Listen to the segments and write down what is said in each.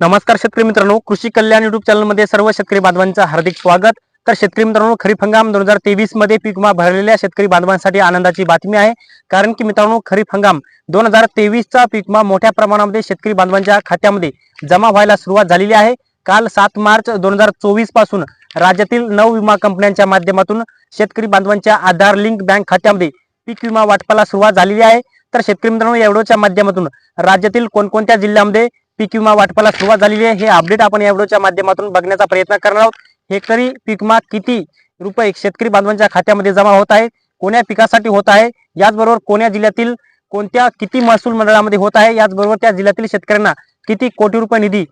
नमस्कार शेतकरी मित्रांनो कृषी कल्याण युट्यूब चॅनलमध्ये सर्व शेतकरी बांधवांचं हार्दिक स्वागत. तर शेतकरी मित्रांनो खरीप हंगाम दोन हजार तेवीसमध्ये पीक विमा भरलेल्या शेतकरी बांधवांसाठी आनंदाची बातमी आहे. कारण की मित्रांनो खरीप हंगाम दोन हजार तेवीसचा पीक विमा मोठ्या प्रमाणामध्ये शेतकरी बांधवांच्या खात्यामध्ये जमा व्हायला सुरुवात झालेली आहे. काल सात मार्च दोन हजार चोवीसपासून राज्यातील नऊ विमा कंपन्यांच्या माध्यमातून शेतकरी बांधवांच्या आधार लिंक बँक खात्यामध्ये पीक विमा वाटपाला सुरुवात झालेली आहे. तर शेतकरी मित्रांनो एवढ्याच्या माध्यमातून राज्यातील कोणकोणत्या जिल्ह्यामध्ये पीक विमा वाटपाला सुरुवात झालेली आहे. हे अपडेट आपण या व्हिडिओच्या माध्यमातून बघण्याचा प्रयत्न करणार आहोत. हेक्टरी पीक विमा किती रुपये शेतकरी बांधवांच्या खात्यामध्ये जमा होत आहे? कोण्या पिकासाठी होत आहे? याचबरोबर कोण्या जिल्ह्यातील कोणत्या किती महसूल मंडळामध्ये होत आहे? याचबरोबर त्या जिल्ह्यातील शेतकऱ्यांना किती कोटी रुपये निधी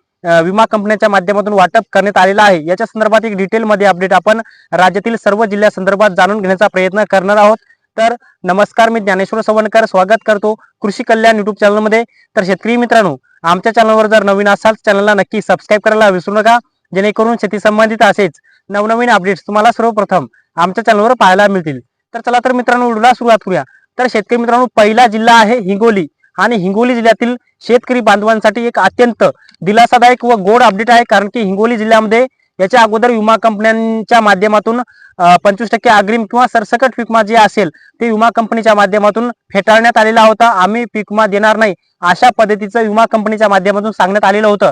विमा कंपन्यांच्या माध्यमातून वाटप करण्यात आलेला आहे? याच्या संदर्भात एक डिटेलमध्ये अपडेट आपण राज्यातील सर्व जिल्ह्यासंदर्भात जाणून घेण्याचा प्रयत्न करणार आहोत. तर नमस्कार मी ज्ञानेश्वर सवणकर. स्वागत करतो कृषी कल्याण युट्यूब चॅनलमध्ये तर शेतकरी मित्रांनो आमच्या चॅनलवर जर नवीन असाल चॅनलला नक्की सबस्क्राईब करायला विसरू नका. जेणेकरून शेती संबंधित असेच नवनवीन अपडेट्स तुम्हाला सर्वप्रथम आमच्या चॅनलवर पाहायला मिळतील. तर चला तर मित्रांनो व्हिडिओला सुरुवात करूया. तर शेतकरी मित्रांनो पहिला जिल्हा आहे हिंगोली. आणि हिंगोली जिल्ह्यातील शेतकरी बांधवांसाठी एक अत्यंत दिलासादायक व गोड अपडेट आहे कारण की हिंगोली जिल्ह्यामध्ये याच्या अगोदर विमा कंपन्यांच्या माध्यमातून पंचवीस टक्के अग्रिम किंवा सरसकट पीकमा जे असेल ते विमा कंपनीच्या माध्यमातून फेटाळण्यात आलेला होता. आम्ही पीक विमा देणार नाही अशा पद्धतीचं विमा कंपनीच्या माध्यमातून सांगण्यात आलेलं होतं.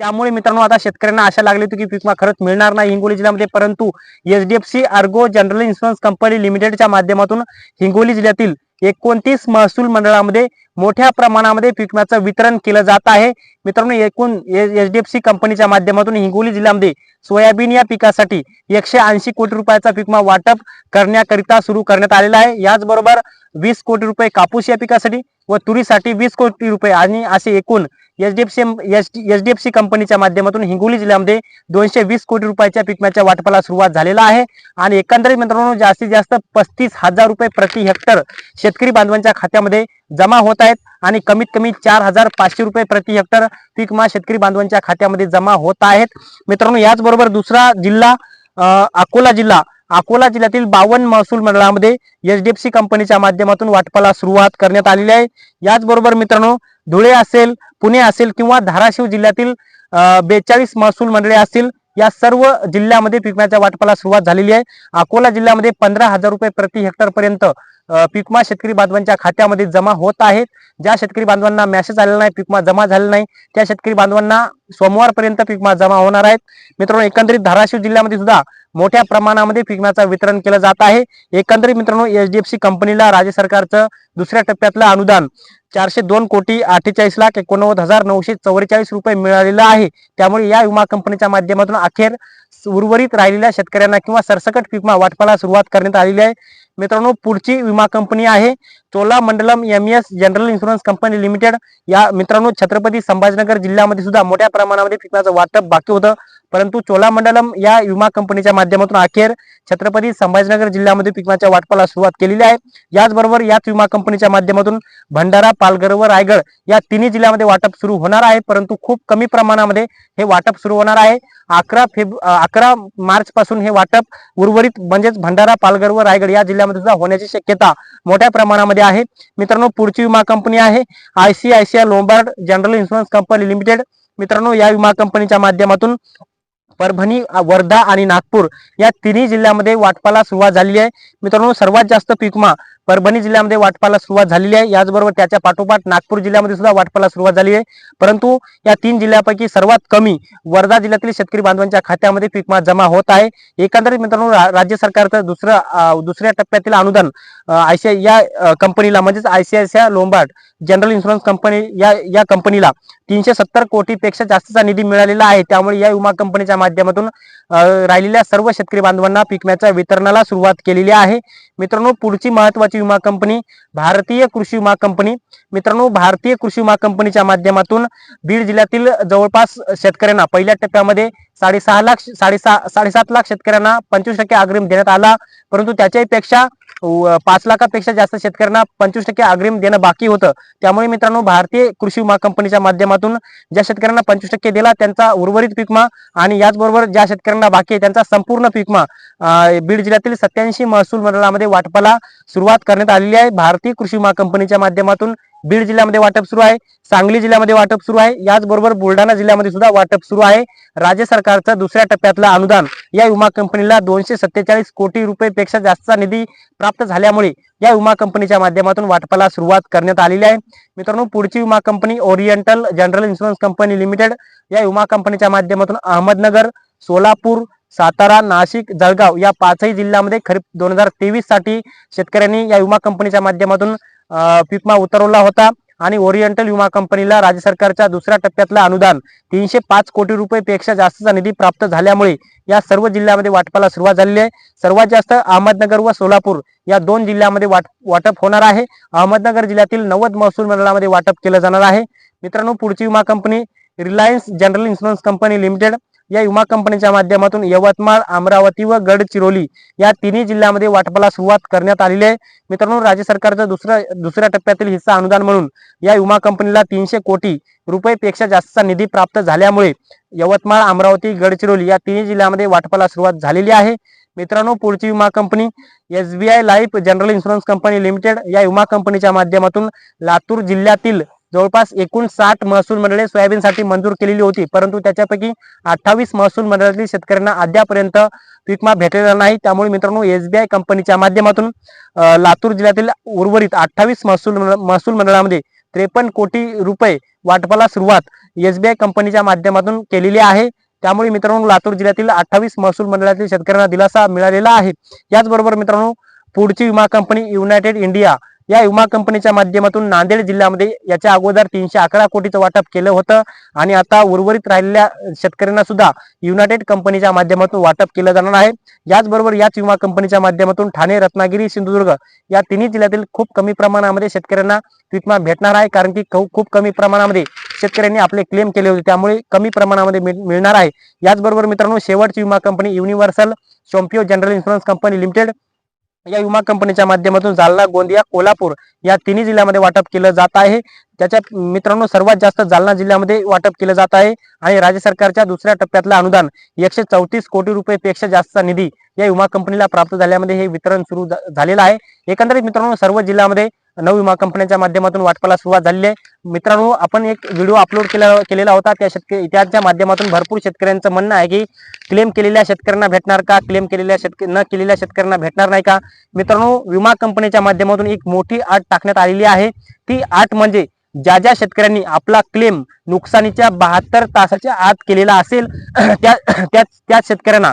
त्यामुळे मित्रांनो आता शेतकऱ्यांना आशा लागली होती की पीक खरंच मिळणार नाही हिंगोली जिल्ह्यामध्ये परंतु HDFC Ergo general insurance company लिमिटेडच्या माध्यमातून हिंगोली जिल्ह्यातील एकोणतीस महसूल मंडळामध्ये मोठ्या प्रमाणामध्ये पीक विम्याचं वितरण केलं जात आहे. मित्रांनो एकूण एचडीएफसी कंपनीच्या माध्यमातून हिंगोली जिल्ह्यामध्ये सोयाबीन या पिकासाठी एकशे ऐंशी कोटी रुपयाचा पीक विमा वाटप करण्याकरिता सुरू करण्यात आलेला आहे. याचबरोबर वीस कोटी रुपये कापूस या पिकासाठी व तुरीसाठी वीस कोटी रुपये आणि असे एकूण एचडीएफसी सी कंपनीच्या माध्यमातून हिंगोली जिल्ह्यामध्ये दोनशे वीस कोटी रुपयाच्या पिकम्याच्या वाटपाला सुरुवात झालेला आहे. आणि एकंदरीत मित्रांनो जास्तीत जास्त पस्तीस हजार रुपये प्रति हेक्टर शेतकरी बांधवांच्या खात्यामध्ये जमा होत आहेत. आणि कमीत कमी चार हजार पाचशे रुपये प्रति हेक्टर पीक मा शेतकरी बांधवांच्या खात्यामध्ये जमा होत आहेत. मित्रांनो याचबरोबर दुसरा जिल्हा अकोला जिल्हा अकोला जिल्ह्यातील बावन्न महसूल मंडळामध्ये एचडीएफसी कंपनीच्या माध्यमातून वाटपाला सुरुवात करण्यात आलेली आहे. याचबरोबर मित्रांनो धुळे असेल पुणे असेल किंवा धाराशिव जिल्ह्यातील बेचाळीस महसूल मंडळे असतील या सर्व जिल्ह्यामध्ये पिकम्याच्या वाटपाला सुरुवात झालेली आहे. अकोला जिल्ह्यामध्ये पंधरा हजार रुपये प्रति हेक्टर पर्यंत पिकमा शेतकरी बांधवांच्या खात्यामध्ये जमा होत आहेत. ज्या शेतकरी बांधवांना मॅसेज आलेला नाही पिकमा जमा झालेला नाही त्या शेतकरी बांधवांना सोमवारपर्यंत पिकमा जमा होणार आहेत. मित्रांनो एकंदरीत धाराशिव जिल्ह्यामध्ये सुद्धा मोठ्या प्रमाणामध्ये पिकम्याचं वितरण केलं जात आहे. एकंदरीत मित्रांनो एचडीएफसी कंपनीला राज्य सरकारचं दुसऱ्या टप्प्यातलं अनुदान चारशे दोन कोटी अठ्ठेचाळीस लाख एकोणनव्वद हजार नऊशे चौवेचाळीस रुपये मिळालेलं आहे. त्यामुळे या विमा कंपनीच्या माध्यमातून अखेर उर्वरित राहिलेल्या शेतकऱ्यांना किंवा सरसकट पिकमा वाटपाला सुरुवात करण्यात आलेली आहे. मित्रांनो पुढची विमा कंपनी आहे. Cholamandalam M S general insurance company limited या मित्रांनो छत्रपती संभाजीनगर जिल्ह्यामध्ये सुद्धा मोठ्या प्रमाणामध्ये पिकाचं वाटप बाकी होतं. परंतु चोलामंडलम या विमा कंपनीच्या माध्यमातून अखेर छत्रपती संभाजीनगर जिल्ह्यामध्ये पिकाच्या वाटपाला सुरुवात केलेली आहे. याचबरोबर याच विमा कंपनीच्या माध्यमातून भंडारा पालघर व रायगड या तिन्ही जिल्ह्यामध्ये वाटप सुरू होणार आहे. परंतु खूप कमी प्रमाणामध्ये हे वाटप सुरू होणार आहे. अकरा फेब अकरा मार्च पासून हे वाटप उर्वरित म्हणजेच भंडारा पालघर व रायगड या जिल्ह्यामध्ये सुद्धा होण्याची शक्यता मोठ्या प्रमाणामध्ये आहे. मित्रांनो पुढची विमा कंपनी आहे. ICICI Lombard general insurance company limited. मित्रांनो या विमा कंपनीच्या माध्यमातून परभणी वर्धा आणि नागपूर या तिन्ही जिल्ह्यामध्ये वाटपाला सुरुवात झालेली आहे. मित्रांनो सर्वात जास्त पीकमा परभणी जिल्ह्यामध्ये वाटपाला सुरुवात झालेली आहे. याचबरोबर त्याच्या पाठोपाठ नागपूर जिल्ह्यामध्ये सुद्धा वाटपाला सुरुवात झाली आहे. परंतु या तीन जिल्ह्यापैकी सर्वात कमी वर्धा जिल्ह्यातील शेतकरी बांधवांच्या खात्यामध्ये पीकमा जमा होत आहे. एकंदरीत मित्रांनो राज्य सरकारचं दुसरं दुसऱ्या टप्प्यातील अनुदान आयसीआय या कंपनीला म्हणजेच ICICI Lombard general insurance company या या कंपनीला तीनशे सत्तर कोटीपेक्षा जास्तचा निधी मिळालेला आहे. त्यामुळे या विमा कंपनीच्या माध्यमातून राहिलेल्या सर्व शेतकरी बांधवांना पिकम्याच्या वितरणाला सुरुवात केलेली आहे. मित्रांनो पुढची महत्वाची विमा कंपनी भारतीय कृषी विमा कंपनी. मित्रांनो भारतीय कृषी विमा कंपनीच्या माध्यमातून बीड जिल्ह्यातील जवळपास शेतकऱ्यांना पहिल्या टप्प्यामध्ये साडेसहा लाख साडेसहा साडेसात लाख शेतकऱ्यांना पंचवीस टक्के अग्रिम देण्यात आला. परंतु त्याच्याहीपेक्षा पाच लाखापेक्षा जास्त शेतकऱ्यांना पंचवीस टक्के अग्रिम देणं बाकी होतं. त्यामुळे मित्रांनो भारतीय कृषी विमा कंपनीच्या माध्यमातून ज्या शेतकऱ्यांना पंचवीस टक्के दिला त्यांचा उर्वरित पीकमा आणि याचबरोबर ज्या शेतकऱ्यांना बाकी आहे त्यांचा संपूर्ण पीकमा अं, बीड जिल्ह्यातील सत्याऐंशी महसूल मंडळामध्ये वाटपाला सुरुवात करण्यात आलेली आहे. भारतीय कृषी विमा कंपनीच्या माध्यमातून बीड जिल्ह्यामध्ये वाटप सुरू आहे सांगली जिल्ह्यामध्ये वाटप सुरू आहे याचबरोबर बुलढाणा जिल्ह्यामध्ये सुद्धा वाटप सुरू आहे. राज्य सरकारचं दुसऱ्या टप्प्यातलं अनुदान या विमा कंपनीला दोनशे सत्तेचाळीस कोटी रुपयेपेक्षा जास्तचा निधी प्राप्त झाल्यामुळे या विमा कंपनीच्या माध्यमातून वाटपाला सुरुवात करण्यात आलेली आहे. मित्रांनो पुढची विमा company Oriental general insurance company limited या विमा कंपनीच्या माध्यमातून अहमदनगर सोलापूर सातारा नाशिक जळगाव या पाचही जिल्ह्यामध्ये खरीप दोन हजार तेवीससाठी शेतकऱ्यांनी या विमा कंपनीच्या माध्यमातून पिकमा उतरवला होता आणि ओरिएंटल विमा कंपनीला राज्य सरकारच्या दुसऱ्या टप्प्यातलं अनुदान तीनशे पाच कोटी रुपये पेक्षा जास्तचा निधी प्राप्त झाल्यामुळे या सर्व जिल्ह्यामध्ये वाटपाला सुरुवात झालेली आहे. सर्वात जास्त अहमदनगर व सोलापूर या दोन जिल्ह्यामध्ये वाट वाटप होणार आहे. अहमदनगर जिल्ह्यातील नव्वद महसूल मंडळामध्ये वाटप केलं जाणार आहे. मित्रांनो पुढची विमा company Reliance general insurance company limited या विमा कंपनीच्या माध्यमातून यवतमाळ अमरावती व गडचिरोली या तिन्ही जिल्ह्यामध्ये वाटपाला सुरुवात करण्यात आलेली आहे. मित्रांनो राज्य सरकारचं दुसऱ्या दुसऱ्या टप्प्यातील हिस्सा अनुदान म्हणून या विमा कंपनीला तीनशे कोटी रुपयेपेक्षा जास्तचा निधी प्राप्त झाल्यामुळे यवतमाळ अमरावती गडचिरोली या तिन्ही जिल्ह्यामध्ये वाटपाला सुरुवात झालेली आहे. मित्रांनो पुढची विमा company S B I life general insurance company limited या विमा कंपनीच्या माध्यमातून लातूर जिल्ह्यातील जवळपास एकूण साठ महसूल मंडळे सोयाबीनसाठी मंजूर केलेली होती परंतु त्याच्यापैकी अठ्ठावीस महसूल मंडळातील शेतकऱ्यांना अद्यापर्यंत पीकमा विमा भेटलेला नाही. त्यामुळे मित्रांनो एसबीआय कंपनीच्या माध्यमातून लातूर जिल्ह्यातील उर्वरित अठ्ठावीस महसूल महसूल मंडळामध्ये त्रेपन्न कोटी रुपये वाटपाला सुरुवात एसबीआय कंपनीच्या माध्यमातून केलेली आहे. त्यामुळे मित्रांनो लातूर जिल्ह्यातील अठ्ठावीस महसूल मंडळातील शेतकऱ्यांना दिलासा मिळालेला आहे. याचबरोबर मित्रांनो पुढची विमा कंपनी युनायटेड इंडिया या विमा कंपनीच्या माध्यमातून नांदेड जिल्ह्यामध्ये याच्या अगोदर तीनशे अकरा कोटीचं वाटप केलं होतं आणि आता उर्वरित राहिलेल्या शेतकऱ्यांना सुद्धा युनायटेड कंपनीच्या माध्यमातून वाटप केलं जाणार आहे. याचबरोबर याच विमा कंपनीच्या माध्यमातून ठाणे रत्नागिरी सिंधुदुर्ग या तिन्ही जिल्ह्यातील खूप कमी प्रमाणामध्ये शेतकऱ्यांना विमा भेटणार आहे कारण की खू- खूप कमी प्रमाणामध्ये शेतकऱ्यांनी आपले क्लेम केले होते. त्यामुळे कमी प्रमाणामध्ये मिळ- मिळणार आहे. याचबरोबर मित्रांनो शेवटची विमा company Universal Sompo general insurance company limited या विमा कंपनीच्या माध्यमातून जालना गोंदिया कोल्हापूर या तिन्ही जिल्ह्यामध्ये वाटप केलं जात आहे. त्याच्या मित्रांनो सर्वात जास्त जालना जिल्ह्यामध्ये वाटप केलं जात आहे आणि राज्य सरकारच्या दुसऱ्या टप्प्यातलं अनुदान एकशे चौतीस कोटी रुपयेपेक्षा जास्तचा निधी या विमा कंपनीला प्राप्त झाल्यामध्ये हे वितरण सुरू झा- झालेलं आहे. एकंदरीत मित्रांनो सर्व जिल्ह्यामध्ये नऊ विमा कंपन्यांच्या माध्यमातून वाटपाला सुरुवात झालेली आहे. मित्रांनो आपण एक व्हिडिओ अपलोड केला केलेला होता. त्या शेतकरी त्याच्या माध्यमातून भरपूर शेतकऱ्यांचं म्हणणं आहे की क्लेम केलेल्या शेतकऱ्यांना भेटणार का? क्लेम केलेल्या शेतक न केलेल्या शेतकऱ्यांना भेटणार नाही का? मित्रांनो विमा कंपनीच्या माध्यमातून एक मोठी आट टाकण्यात आलेली आहे. ती आट म्हणजे ज्या ज्या शेतकऱ्यांनी आपला क्लेम नुकसानीच्या बहात्तर तासाच्या आत केलेला असेल त्या त्या शेतकऱ्यांना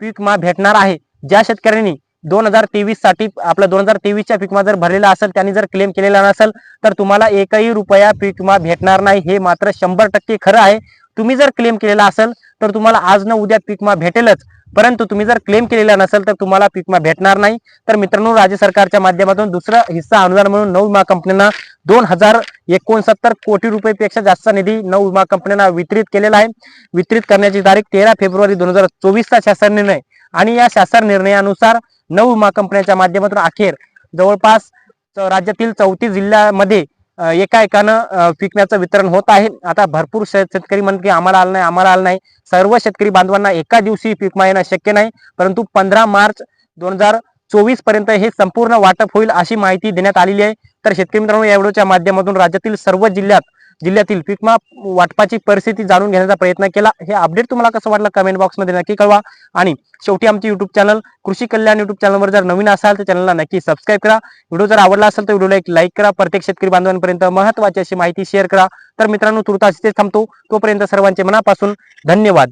पीक मा भेटणार आहे. ज्या शेतकऱ्यांनी दोन हजार तेवीससाठी आपला दोन हजार तेवीसच्या पिकमा जर भरलेला असेल त्यांनी जर क्लेम केलेला नसेल तर तुम्हाला एकही रुपया पीक विमा भेटणार नाही. हे मात्र शंभर टक्के खरं आहे. तुम्ही जर क्लेम केलेला असेल तर तुम्हाला आज न उद्या पीकमा भेटेलच. परंतु तुम्ही जर क्लेम केलेला नसेल तर तुम्हाला पीक विमा भेटणार नाही. तर मित्रांनो राज्य सरकारच्या माध्यमातून दुसरा हिस्सा अनुदान म्हणून नऊ विमा कंपन्यांना दोन हजार एकोणसत्तर कोटी रुपयेपेक्षा जास्त निधी नऊ विमा कंपन्यांना वितरित केलेला आहे. वितरित करण्याची तारीख तेरा फेब्रुवारी दोन हजार चोवीसचा शासन निर्णय. आणि या शासन निर्णयानुसार नऊ विमा कंपन्यांच्या माध्यमातून अखेर जवळपास च- राज्यातील चौतीस जिल्ह्यामध्ये अ, एका एकानं वितरण होत आहे. आता भरपूर शेतकरी म्हणत की आम्हाला आलं नाही आम्हाला आलं नाही. सर्व शेतकरी बांधवांना एका दिवशी पीक येणं शक्य नाही. परंतु पंधरा मार्च दोन हजार चोवीसपर्यंत हे संपूर्ण वाटप होईल अशी माहिती देण्यात आलेली आहे. तर शेतकरी मित्रांनो या व्हिडिओच्या माध्यमातून राज्यातील सर्व जिल्ह्यात जिल्ह्यातील पिकमा वाटपाची परिस्थिती जाणून घेण्याचा प्रयत्न केला. हे अपडेट तुम्हाला कसं वाटलं कमेंट बॉक्समध्ये नक्की कळवा. आणि शेवटी आमचे युट्यूब चॅनल कृषी कल्याण युट्यूब चॅनलवर जर नवीन असाल तर चॅनलला नक्की सबस्क्राईब करा. व्हिडिओ जर आवडला असेल तर व्हिडिओला एक लाईक करा. प्रत्येक शेतकरी बांधवांपर्यंत महत्वाची अशी माहिती शेअर करा. तर मित्रांनो तुर्तास इथेच थांबतो. तोपर्यंत सर्वांचे मनापासून धन्यवाद.